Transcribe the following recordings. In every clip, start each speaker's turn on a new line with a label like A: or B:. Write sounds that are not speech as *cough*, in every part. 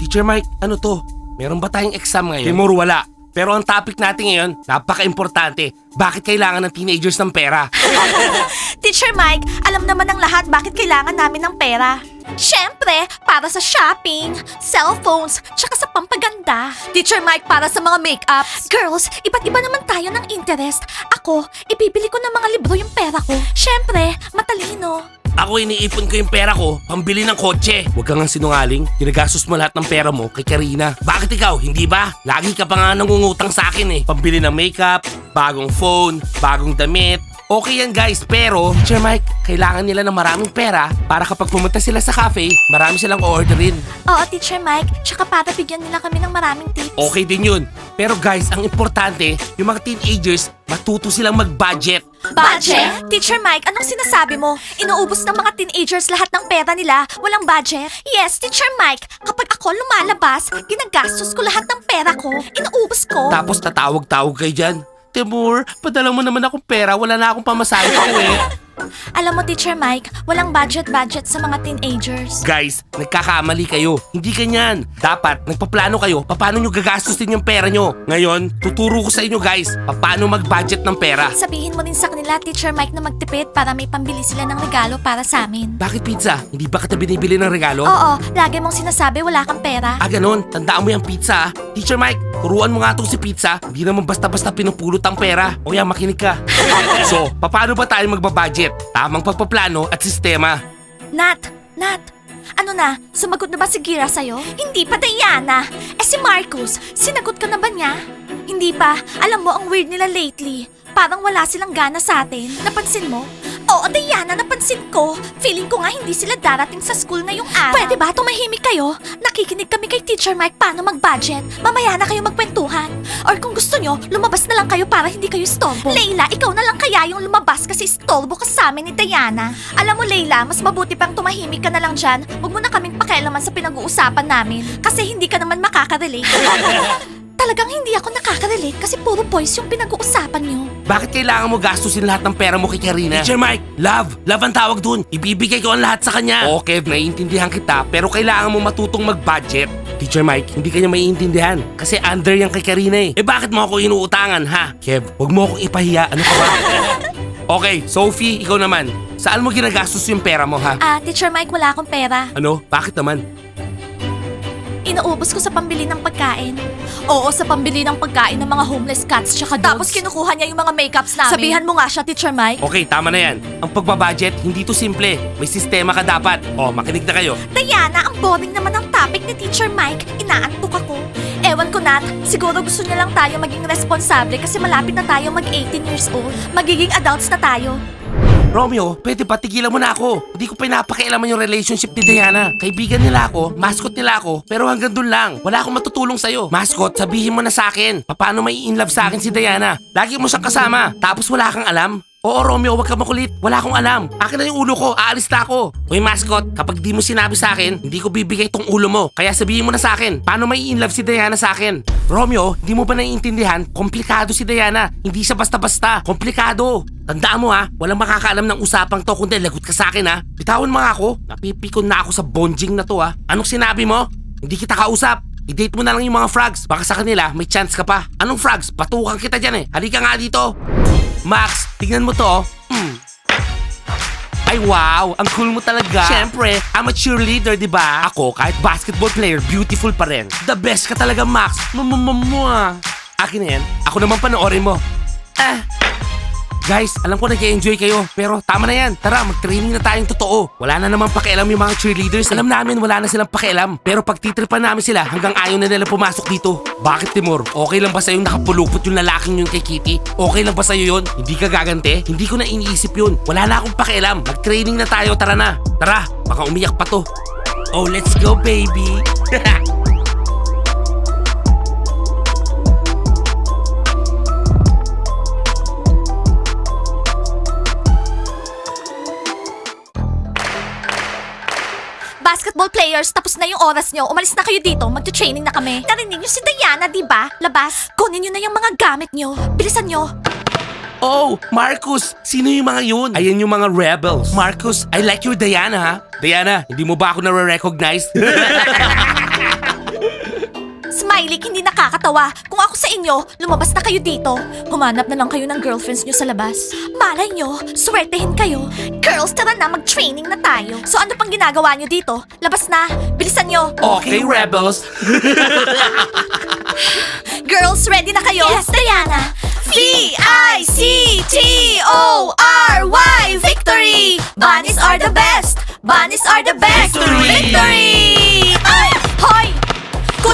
A: Teacher Mike, ano to? Meron ba tayong exam ngayon? Timur, wala. Pero ang topic natin ngayon, napaka-importante. Bakit kailangan ng teenagers ng pera? *laughs*
B: Teacher Mike, alam naman ng lahat bakit kailangan namin ng pera. Siyempre, para sa shopping, cellphones, tsaka sa pampaganda. Teacher Mike, para sa mga makeups. Girls, iba't iba naman tayo ng interest. Ako, ibibili ko ng mga libro yung pera ko. Siyempre, matalino.
A: Ako iniipon ko yung pera ko, pambili ng kotse. Huwag kang nga sinungaling. Ginagastos mo lahat ng pera mo kay Karina. Bakit ikaw, hindi ba? Lagi ka pa nga nangungutang sa akin eh. Pambili ng makeup, bagong phone, bagong damit. Okay yan guys, pero Teacher Mike, kailangan nila ng maraming pera para kapag pumunta sila sa cafe, marami silang orderin.
B: Oo, Teacher Mike, tsaka para bigyan nila kami ng maraming tips.
A: Okay din yun. Pero guys, ang importante, yung mga teenagers, matuto silang mag-budget.
B: Budget? Teacher Mike, anong sinasabi mo? Inuubos ng mga teenagers lahat ng pera nila, walang budget? Yes, Teacher Mike, kapag ako lumalabas, ginagastos ko lahat ng pera ko, inuubos ko.
A: Tapos tatawag-tawag kayo dyan. Timur, padala mo naman akong pera, wala na akong pamasahe ko *laughs* eh.
B: Alam mo, Teacher Mike, walang budget-budget sa mga teenagers.
A: Guys, nagkakamali kayo. Hindi ganyan. Dapat, nagpaplano kayo paano nyo gagastusin yung pera nyo. Ngayon, tuturo ko sa inyo guys, paano mag-budget ng pera.
B: Sabihin mo din sa kanila, Teacher Mike, na magtipid para may pambili sila ng regalo para sa amin.
A: Bakit pizza? Hindi ba kita binibili ng regalo?
B: Oo, lagi mong sinasabi wala kang pera.
A: Ah, ganun. Tandaan mo yung pizza ah. Teacher Mike, turuan mo nga itong si pizza. Hindi naman basta-basta pinupulot ang pera. O yan, makinig ka. *laughs* so, paano ba tayo magbabudget? Tamang pagpaplano at sistema.
B: Nat, Nat, ano na? Sumagot na ba si Gira sa'yo? Hindi pa, Diana. Eh si Marcus, sinagot ka na ba niya? Hindi pa. Alam mo, ang weird nila lately. Parang wala silang gana sa atin. Napansin mo? Oo, Diana, napansin ko. Feeling ko nga hindi sila darating sa school ngayong araw. Pwede ba tumahimik kayo? Nakikinig kami kay Teacher Mike paano mag-budget. Mamaya na kayo magkwentuhan. Or kung gusto nyo, lumabas na lang kayo para hindi kayo istorbo. Leila, ikaw na lang kaya yung lumabas kasi istorbo ka sa amin ni Diana. Alam mo, Leila, mas mabuti pang tumahimik ka na lang dyan. Huwag mo na kaming pakialaman sa pinag-uusapan namin. Kasi hindi ka naman makaka-relate. *laughs* Talagang hindi ako nakaka-relate kasi puro boys yung pinag-uusapan nyo.
A: Bakit kailangan mo gastusin lahat ng pera mo kay Karina? Teacher Mike, love. Love ang tawag dun. Ibibigay ko ang lahat sa kanya. Okay, naiintindihan kita, pero kailangan mo matutong mag-budget. Teacher Mike, hindi kanya maiintindihan. Kasi under yan kay Karina eh. Eh bakit mo ako inuutangan, ha? Kev, wag mo akong ipahiya. Ano ka ba? *laughs* okay, Sophie, ikaw naman. Saan mo ginagastos yung pera mo, ha?
B: Ah, Teacher Mike, wala akong pera.
A: Ano? Bakit naman?
B: Inuubos ko sa pambili ng pagkain. Oo, sa pambili ng pagkain ng mga homeless cats tsaka dogs. Tapos kinukuha niya yung mga makeups namin. Sabihan mo nga siya, Teacher Mike.
A: Okay, tama na yan. Ang pagbabudget, hindi to simple. May sistema ka dapat. Oh, makinig na kayo.
B: Diana, ang boring naman ng topic ni Teacher Mike. Inaantok ako. Ewan ko, Nat. Siguro gusto niya lang tayo maging responsable kasi malapit na tayo mag-18 years old. Magiging adults na tayo.
A: Romeo, pwede ba tigilan mo na ako? Hindi ko pinapakialaman yung relationship ni Diana. Kaibigan nila ako, mascot nila ako, pero hanggang dun lang. Wala akong matutulong sa'yo. Mascot, sabihin mo na sa akin. Paano may in love sa akin si Diana? Lagi mo siyang kasama, tapos wala kang alam? Oo, Romeo, wag ka makulit. Wala akong alam. Akin na yung ulo ko. Aalis na ako. Uy, mascot, kapag di mo sinabi sa akin, hindi ko bibigay tong ulo mo. Kaya sabihin mo na sa akin, paano may in love si Diana sa akin? Romeo, di mo ba naiintindihan? Komplikado si Diana. Hindi siya basta-basta. Komplikado. Tandaan mo ha, walang makakaalam ng usapang to kundi lagot ka sa akin ha. Bitawan mo nga ako. Napipikon na ako sa bonjing na to ha. Anong sinabi mo? Hindi kita kausap. I-date mo na lang yung mga frogs. Baka sa kanila, may chance ka pa. Anong frogs? Patukan kita dyan eh. Halika nga dito. Max, tingnan mo to. Hmm. Ay wow, ang cool mo talaga. Siyempre, I'm a cheerleader, di ba? Ako, kahit basketball player, beautiful pa rin. The best ka talaga, Max. Mamamamwa. Akin na yan. Ako naman panoorin mo. Ah. Guys, alam ko nag-enjoy kayo, pero tama na yan. Tara, mag-training na tayong totoo. Wala na naman pakialam yung mga cheerleaders. Alam namin wala na silang pakialam. Pero pagtitripan namin sila hanggang ayaw na nila pumasok dito. Bakit, Timur? Okay lang ba sa'yo nakapulupot yung lalaking yun kay Kitty? Okay lang ba sa'yo yun? Hindi ka gagante? Hindi ko na iniisip yun. Wala na akong pakialam. Mag-training na tayo, tara na. Tara, baka umiyak pa to. Oh, let's go, baby. *laughs*
B: Basketball players, tapos na yung oras nyo. Umalis na kayo dito. Magta-training na kami. Narinig nyo si Diana, di ba? Labas. Kunin nyo na yung mga gamit nyo. Bilisan nyo.
A: Oh, Marcus! Sino yung mga yun? Ayan yung mga rebels. Marcus, I like your Diana ha. Diana, hindi mo ba ako nare-recognize? *laughs*
B: Smiley, hindi nakakatawa. Kung ako sa inyo, lumabas na kayo dito. Humanap na lang kayo ng girlfriends nyo sa labas. Malay nyo, swertehin kayo. Girls, tara na, mag-training na tayo. So ano pang ginagawa nyo dito? Labas na, bilisan nyo.
A: Okay, rebels. *laughs*
B: Girls, ready na kayo? Yes, Diana! V-I-C-T-O-R-Y Victory! Bunnies are the best! Bunnies are the best!
A: Victory!
B: Victory!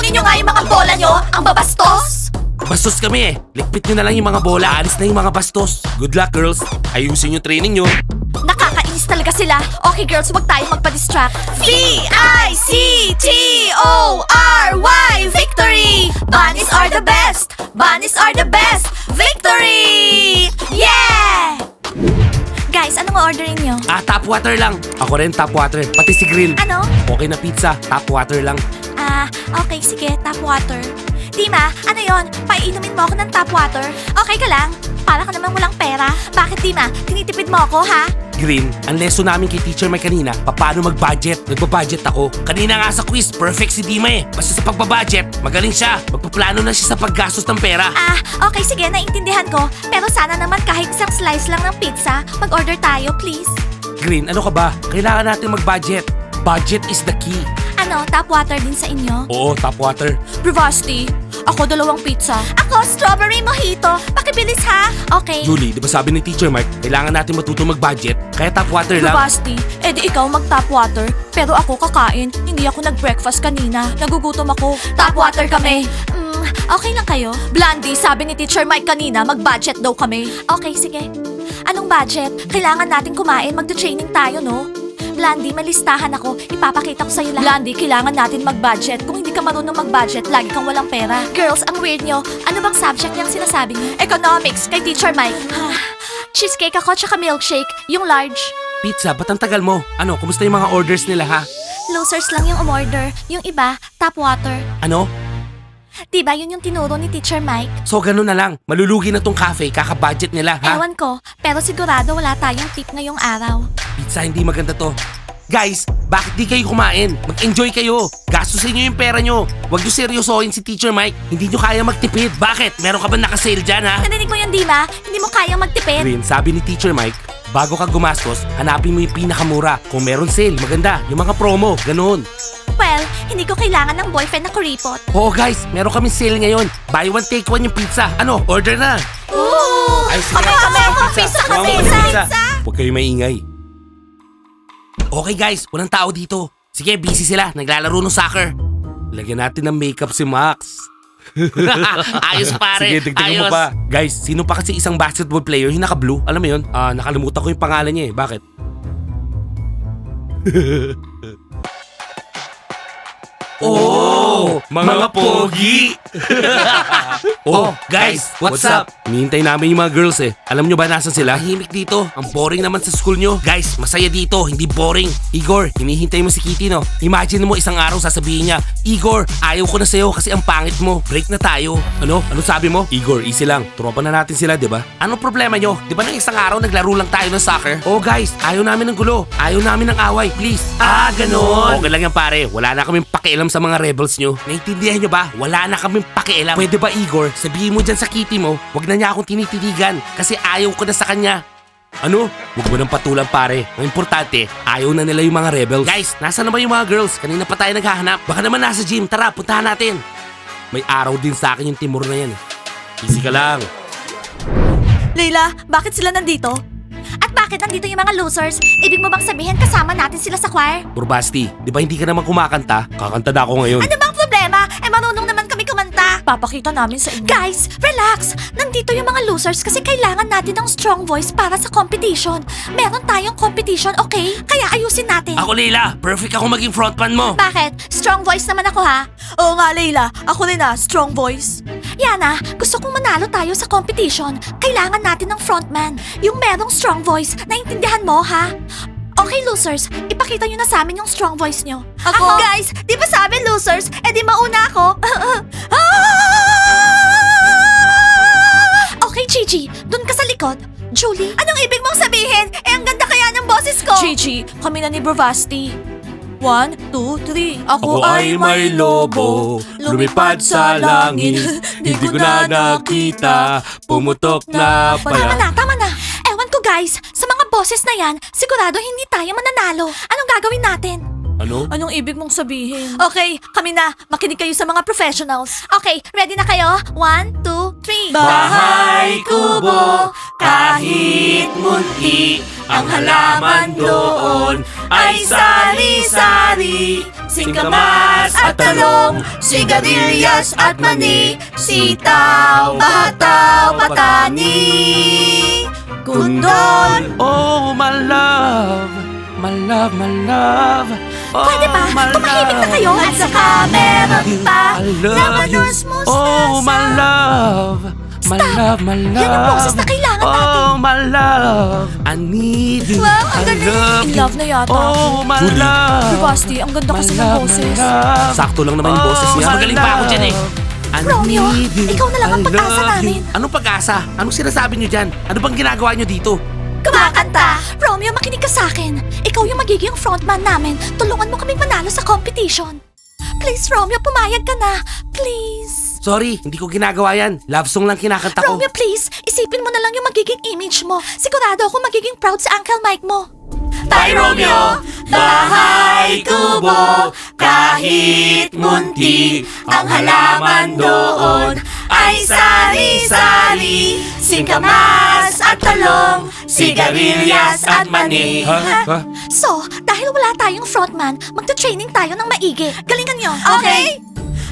B: Kunin nyo nga yung mga bola nyo, ang babastos!
A: Bastos kami eh. Likpit nyo na lang yung mga bola. Alis na yung mga bastos. Good luck, girls. Ayusin yung training nyo.
B: Nakakainis talaga sila. Okay girls, huwag tayo magpa-distract. V-I-C-T-O-R-Y Victory! Bunnies are the best! Bunnies are the best! Victory! Yeah! Guys, anong orderin nyo?
A: Ah, tap water lang. Ako rin, tap water. Pati si Grill.
B: Ano?
A: Okay na pizza, tap water lang.
B: Okay, sige, tap water. Dima, ano yon? Paiinumin mo ako ng tap water? Okay ka lang? Para ka namang walang pera. Bakit, Dima? Tinitipid mo ako, ha?
A: Green, ang lesson namin kay Teacher Mike kanina, paano mag-budget. Nagpa-budget ako. Kanina nga sa quiz, perfect si Dima eh. Basta sa pagbabudget, magaling siya. Magpaplano na siya sa paggastos ng pera.
B: Ah, okay, sige, naiintindihan ko. Pero sana naman kahit isang slice lang ng pizza, mag-order tayo, please.
A: Green, ano ka ba? Kailangan natin mag-budget. Budget is the key.
B: Ano, tap water din sa inyo?
A: Oo, tap water.
B: Bravasti, ako dalawang pizza. Ako, strawberry mojito. Pakibilis ha? Okay.
A: Julie, di ba sabi ni Teacher Mike, kailangan natin matuto mag-budget? Kaya tap water lang.
B: Bravasti, edi ikaw mag-tap water. Pero ako kakain, hindi ako nag-breakfast kanina. Nagugutom ako. Tap water kami. Mm, okay lang kayo? Blondie, sabi ni Teacher Mike kanina, mag-budget daw kami. Okay, sige. Anong budget? Kailangan natin kumain, magda-training tayo, no? Blandy, may listahan ako. Ipapakita ko sa'yo lahat. Blandy, kailangan natin mag-budget. Kung hindi ka marunong mag-budget, lagi kang walang pera. Girls, ang weird nyo. Ano bang subject niyang sinasabi niyo? Economics, kay Teacher Mike. Cheesecake ako, tsaka milkshake. Yung large.
A: Pizza, ba't ang tagal mo? Ano, kumusta yung mga orders nila ha?
B: Losers lang yung umorder. Yung iba, tap water.
A: Ano?
B: Diba yun yung tinuro ni Teacher Mike?
A: So ganun na lang, malulugi na tong cafe, kaka-budget nila ha?
B: Ewan ko, pero sigurado wala tayong tip ngayong araw.
A: Pizza, hindi maganda to. Guys, bakit di kayo kumain? Mag-enjoy kayo. Gastusin nyo yung pera nyo. Huwag nyo seryosohin si Teacher Mike. Hindi nyo kaya magtipid. Bakit? Meron ka ba nakasale dyan ha?
B: Narinig mo yun, Dima? Hindi mo kayang magtipid.
A: Green, sabi ni Teacher Mike, bago ka gumastos, hanapin mo yung pinakamura. Kung meron sale, maganda. Yung mga promo, ganun.
B: Well, hindi ko kailangan ng boyfriend na kuripot.
A: Oo guys, meron kami sale ngayon. Buy one, take one yung pizza. Ano, order na.
B: Ooh!
A: Ay, sige.
B: Kami, kami, pizza kami, pizza.
A: Huwag kayo maingay. Okay guys, walang tao dito. Sige, busy sila. Naglalaro ng soccer. Lagyan natin ng makeup si Max. *laughs* Ayos pare.
C: Sige, dagdagan mo
A: Ayos.
C: pa.
A: Guys, sino pa kasi isang basketball player yung naka-blue? Alam mo yun? Ah, nakalimutan ko yung pangalan niya eh. Bakit? *laughs* Oh, mga pogi! *laughs* oh, guys, what's, up? Hinihintay namin yung mga girls eh. Alam nyo ba nasan sila? Himik dito. Ang boring naman sa school nyo. Guys, masaya dito, hindi boring. Igor, hinihintay mo si Kitty no? Imagine mo isang araw sasabihin niya, Igor, ayaw ko na sa'yo kasi ang pangit mo. Break na tayo. Ano? Ano sabi mo? Igor, easy lang. Tropa na natin sila, di ba? Anong problema nyo? Di ba nang isang araw naglaro lang tayo ng soccer? Oh guys, ayaw namin ng gulo. Ayaw namin ng away, please. Ah, ganon. Okay lang yan pare. Wala na kaming pakialam sa mga rebels nyo. Naintindihan nyo ba? Wala na kaming pakialam. Pwede ba Igor, sabihin mo dyan sa kitty mo, wag na niya akong tinititigan kasi ayaw ko na sa kanya. Ano? Huwag mo nang patulan pare. Ang importante, ayaw na nila yung mga rebels. Guys, nasa na ba yung mga girls? Kanina pa tayo naghahanap. Baka naman nasa gym. Tara, puntahan natin. May araw din sa akin yung timur na yan. Easy ka lang.
B: Leila, bakit sila nandito? At bakit nandito yung mga losers? Ibig mo bang sabihin kasama natin sila sa choir?
A: Burbasti, di ba hindi ka naman kumakanta? Kakanta na ako ngayon.
B: Ano bang kumanta. Papakita namin sa inyo. Guys, relax! Nandito yung mga losers kasi kailangan natin ng strong voice para sa competition. Meron tayong competition, okay? Kaya ayusin natin.
A: Ako Leila, perfect ako maging frontman mo.
B: Bakit? Strong voice naman ako ha? Oo nga, Leila. Ako rin ah, strong voice. Yana, gusto kong manalo tayo sa competition. Kailangan natin ng frontman. Yung merong strong voice. Naintindihan mo ha? Okay, losers. Ipakita nyo na sa amin yung strong voice nyo. Ako? Guys, di ba sabi losers? Eh di mauna ako. *laughs* okay, Gigi. Doon ka sa likod. Julie, anong ibig mong sabihin? Eh, ang ganda kaya ng boses ko. Gigi, kami na ni Bravasti. One, two, three.
C: Ako ay may lobo, lumipad sa langit, hindi ko na nakita, pumutok na
B: Tama
C: pala.
B: na, tama na. Ewan ko guys, sa mga boses na yan, sigurado hindi tayo mananalo. Anong gagawin natin?
C: Ano?
B: Anong ibig mong sabihin? Okay, kami na. Makinig kayo sa mga professionals. Okay, ready na kayo? One, two, three.
C: Bahay kubo, kahit munti, ang halaman doon ay sari-sari. Singkamas at talong, sigarilyas at mani, sitaw, bataw, patani, kundol.
A: Oh, my love. My love, my love. Oh,
B: Pwede ba?
A: my
B: Tumahimik na
A: love.
B: kayo at saka meron pa.
A: I love you. Oh, my love. My
B: Stop.
A: love, my love.
B: Yan ang boses na kailangan
A: oh,
B: natin.
A: my love. I need you.
B: Wow, ang
A: I
B: galing.
A: love
B: In
A: you.
B: love na yata
A: Oh, my
C: Julie.
A: love.
B: Basti, ang ganda
A: My
B: kasi ng
A: love, my
B: boses.
A: love.
C: Sakto lang naman yung boses niya.
A: my
C: Magaling pa ako dyan eh.
B: Romeo, ikaw na lang ang pag-asa namin.
A: Anong pag-asa? Anong sinasabi niyo dyan? Ano bang ginagawa niyo dito?
B: Kumakanta! Romeo, makinig ka sa akin. Ikaw yung magiging frontman namin. Tulungan mo kaming manalo sa competition. Please, Romeo, pumayag ka na. Please.
A: Sorry, hindi ko ginagawa yan. Love song lang kinakanta ko.
B: Romeo, please. Isipin mo na lang yung magiging image mo. Sigurado ako magiging proud sa Uncle Mike mo.
C: Bye, Romeo! Bahay kubo, kahit munti, ang halaman doon ay sari-sari, singkamas at talong, sigarilyas at mani.
A: Ha? Ha?
B: So, dahil wala tayong frontman, magta-training tayo ng maigi. Galingan nyo, okay?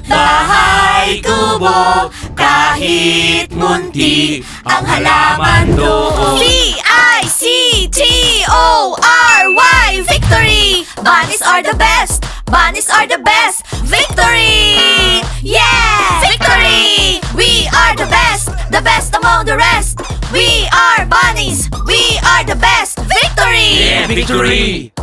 C: Bahay kubo, kahit munti, ang halaman doon.
B: V-I-C-T-O-R-Y Bunnies are the best! Victory! Yeah! Victory! We are the best! The best among the rest! We are bunnies! We are the best! Victory!
C: Yeah, victory!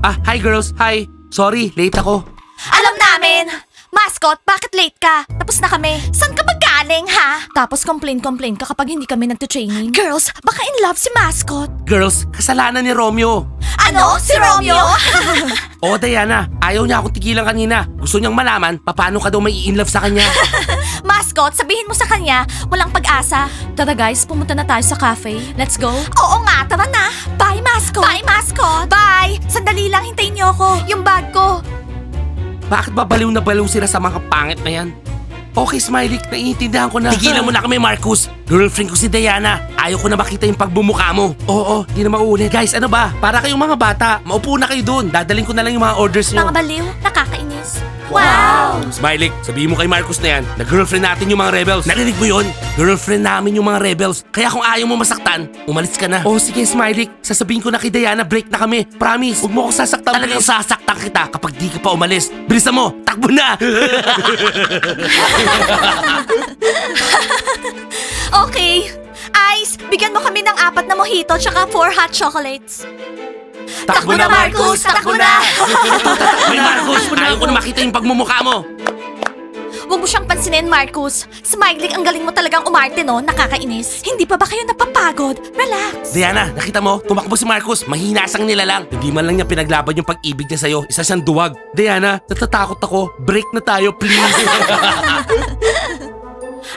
A: Ah, hi girls. Hi. Sorry, late ako.
B: Alam namin! Mascot, bakit late ka? Tapos na kami. San ka ba galing, ha? Tapos complain-complain ka kapag hindi kami nagtutraining. Girls, baka in love si Mascot.
A: Girls, kasalanan ni Romeo.
B: Ano? Si Romeo? *laughs*
A: Oo, Diana. Ayaw niya akong tigilan kanina. Gusto niyang malaman paano ka daw may in love sa kanya. *laughs*
B: Mascot, sabihin mo sa kanya, walang pag-asa. Tara guys, pumunta na tayo sa cafe. Let's go. Oo nga, tara na. Bye, Mascot. Bye, Mascot. Bye. Sandali lang, hintayin niyo ako. Yung bag ko.
A: Bakit ba baliw na baliw sila sa mga pangit na yan? Okay, Smiley, naiintindihan ko na. Tigilan mo na kami, Marcus. Girlfriend ko si Diana. Ayaw ko na makita yung pagbumuka mo. Oo, di na mauulit. Guys, ano ba? Para kayong mga bata. Maupo na kayo dun. Dadaling ko na lang yung mga orders niyo.
B: Mga baliw, nakakainis.
A: Smiley, sabihin mo kay Marcus na yan na girlfriend natin yung mga rebels. Narinig mo yun? Girlfriend namin yung mga rebels. Kaya kung ayaw mo masaktan, umalis ka na. Oh, sige Smiley. Sasabihin ko na kay Diana, break na kami. Promise. Huwag mo akong sasaktan. Talagang sasaktan kita kapag di ka pa umalis. Bilisan mo, takbo na! *laughs*
B: Okay. Ice, bigyan mo kami ng apat na mojito tsaka four hot chocolates. Takbo na, Marcus! Takbo na!
A: Ay, Marcus, ayaw ko na makita yung pagmumukha mo.
B: Huwag mo siyang pansinin, Marcus. Smiley, ang galing mo talagang umarte, no? Nakakainis. Hindi pa ba kayo napapagod? Relax.
A: Diana, nakita mo? Tumakbo si Marcus. Mahinasang nila lang. Hindi man lang niya pinaglaban yung pag-ibig niya sa'yo. Isa siyang duwag. Diana, natatakot ako. Break na tayo, please. *laughs*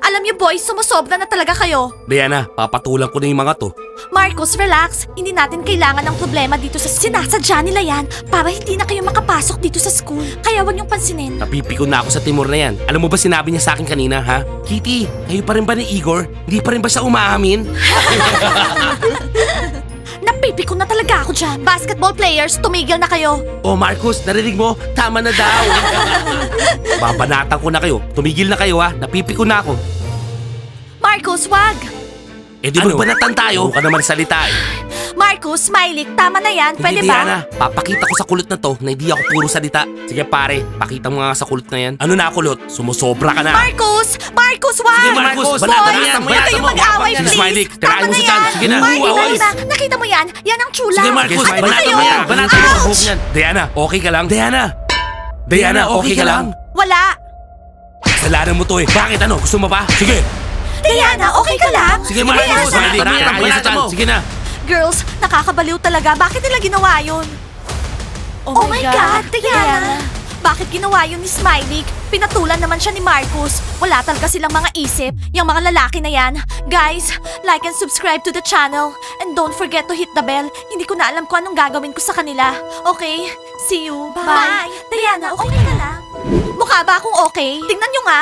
B: Alam niyo, boys, sumusobra na talaga kayo.
A: Diana, papatulan ko na yung mga to.
B: Marcus, relax. Hindi natin kailangan ng problema dito sa sinasadya nila yan para hindi na kayo makapasok dito sa school. Kaya huwag niyong pansinin.
A: Napipikon na ako sa Timur na yan. Alam mo ba sinabi niya sa akin kanina, ha? Kitty, kayo pa rin ba ni Igor? Hindi pa rin ba siya umaamin? *laughs*
B: Napipiko na talaga ako dyan. Basketball players, tumigil na kayo.
A: Oh, Marcus, narinig mo? Tama na daw. *laughs* Babanatan ko na kayo. Tumigil na kayo, ha? Napipikon na ako.
B: Marcus, wag.
A: Eh di magbanatan tayo. Huwag ka naman salita eh.
B: Marcus, Smiley, tama na yan. Pwede
A: Hindi,
B: ba?
A: Diana. Papakita ko sa kulot na to na hindi ako puro salita. Sige pare, pakita mo nga sa kulot na yan. Ano na kulot? Sumusobra ka na.
B: Marcus! Marcus, wag!
A: Sige, Marcus, banatan mo yan,
B: huwag
A: banatan
B: kayong
A: mo.
B: mag-away,
A: Sige,
B: please.
A: Smiley, tirahin
B: Tama
A: mo
B: na
A: si Chan.
B: yan.
A: Sige na.
B: Na. Nakita mo yan? Yan ang chula.
A: Sige Marcus,
B: Ano ba
A: banatan
B: kayo?
A: mo yan. Banatan mo sa
B: Ouch!
A: buhok niyan. Diana, okay ka lang? Diana! Diana, okay ka lang?
B: Wala.
A: Kasalanan mo to eh. Bakit ano? Gusto mo pa? Sige!
B: Diana, okay ka lang?
A: Sige
B: Diana.
C: Mo yan,
A: tirahin
C: mo.
A: Sige na.
B: Girls, nakakabaliw talaga. Bakit nila ginawa yun? Oh, my God, Diana. Bakit ginawa yun ni Smiley? Pinatulan naman siya ni Marcus. Wala talaga silang mga isip. Yung mga lalaki na yan. Guys, like and subscribe to the channel. And don't forget to hit the bell. Hindi ko na alam kung anong gagawin ko sa kanila. Okay? See you. Bye. Diana, okay, ka na lang? Mukha ba akong okay? Tingnan nyo nga.